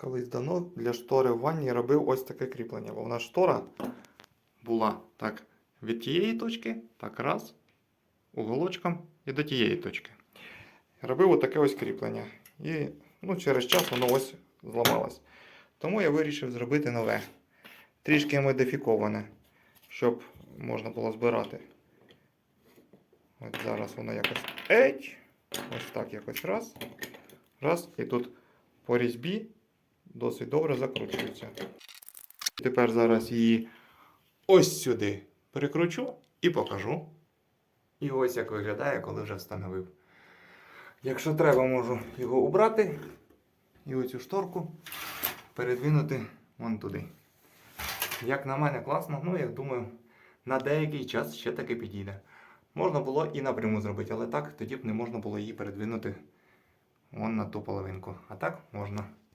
колись давно для штори в ванні робив ось таке кріплення. Бо вона штора була так від тієї точки, так раз, уголочком і до тієї точки. Робив отаке ось кріплення. І ну, через час воно ось зламалось. Тому я вирішив зробити нове. Трішки модифіковане, щоб можна було збирати. От зараз воно якось. Еть! Ось так якось раз. Раз. І тут по різьбі досить добре закручується. Тепер зараз її ось сюди перекручу і покажу. І ось як виглядає, коли вже встановив. Якщо треба, можу його убрати і оцю шторку передвинути вон туди. Як на мене класно, ну я думаю, на деякий час ще таки підійде. Можна було і напряму зробити, але так тоді б не можна було її передвинути вон на ту половинку. А так можна.